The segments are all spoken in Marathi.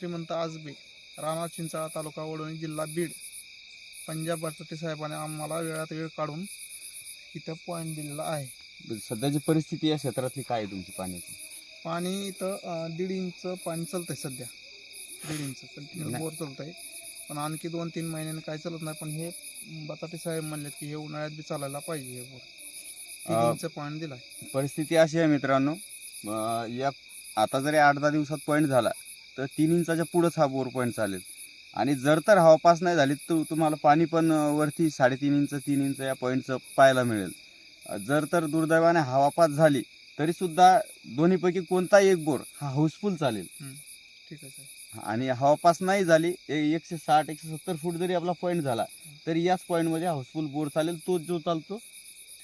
श्रीमंत आजबे राणा चिंचाळा तालुका वडवणी जिल्हा बीड. पंजाब बटाटे साहेबांनी आम्हाला वेळात वेळ काढून इथं पॉईंट दिलेला आहे. सध्याची परिस्थिती या क्षेत्रातली काय आहे तुमची पाण्याची? पाणी इथं अं, दीड इंच पाणी चालतंय सध्या. दीड इंच कंटिन्यू नाही. बोर चालतंय. पण आणखी दोन तीन महिन्यांनी काय चालत नाही पण हे बटाटे साहेब म्हणलेत की हे उन्हाळ्यात बी चालायला पाहिजे हे बोर. तीन अं, इंच पाणी दिलाय. परिस्थिती अशी आहे मित्रांनो अं, या आता जरी आठ दहा दिवसात पॉईंट झाला तर तीन इंचाच्या पुढंच हा बोर पॉईंट चालेल. आणि जर तर हवा पास नाही झाली तर तुम्हाला पाणी पण वरती साडेतीन इंच तीन इंच या पॉईंटचं पाहायला मिळेल. जर तर दुर्दैवाने हवा पास झाली तरी सुद्धा दोन्हीपैकी कोणताही एक बोर हा हाऊसफुल चालेल. ठीक आहे आणि हवा पास नाही झाली एकशे साठ एकशे सत्तर फूट जरी आपला पॉईंट झाला तरी याच पॉईंटमध्ये हाऊसफुल बोर चालेल. तो जो चालतो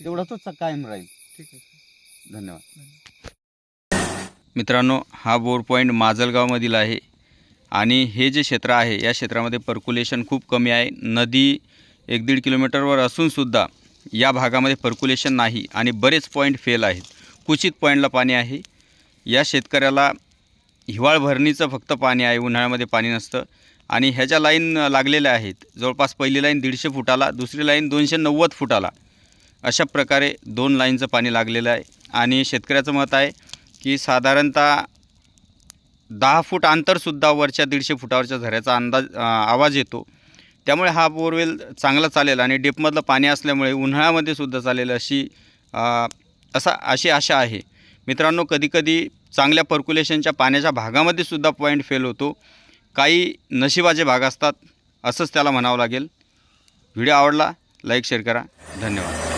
तेवढा. तो कायम राहील. ठीक आहे धन्यवाद. मित्रांनो हा बोर पॉईंट माजलगावमधील आहे. आणि हे जे क्षेत्र आहे या क्षेत्रामध्ये पर्क्युलेशन खूप कमी आहे. नदी एक दीड किलोमीटरवर असूनसुद्धा या भागामध्ये पर्क्युलेशन नाही आणि बरेच पॉईंट फेल आहेत. क्वचित पॉईंटला पाणी आहे. या शेतकऱ्याला हिवाळ भरणीचं फक्त पाणी आहे उन्हाळ्यामध्ये पाणी नसतं. आणि ह्याच्या लाईन लागलेल्या आहेत जवळपास पहिली लाईन दीडशे फुटाला दुसरी लाईन दोनशे नव्वद फुटाला अशा प्रकारे दोन लाईनचं पाणी लागलेलं आहे. आणि शेतकऱ्याचं मत आहे की साधारणतः दहा फूट अंतरसुद्धा वरच्या दीडशे फुटावरच्या झऱ्याचा अंदाज आवाज येतो. त्यामुळे हा बोरवेल चांगला चालेल आणि डेपमधलं पाणी असल्यामुळे उन्हाळ्यामध्ये सुद्धा चालेल अशी असा अशी आशा आहे. मित्रांनो कधीकधी चांगल्या पर्क्युलेशनच्या पाण्याच्या भागामध्ये सुद्धा पॉईंट फेल होतो. काही नशिबाचे भाग असतात असंच त्याला म्हणावं लागेल. व्हिडिओ आवडला लाईक शेअर करा. धन्यवाद.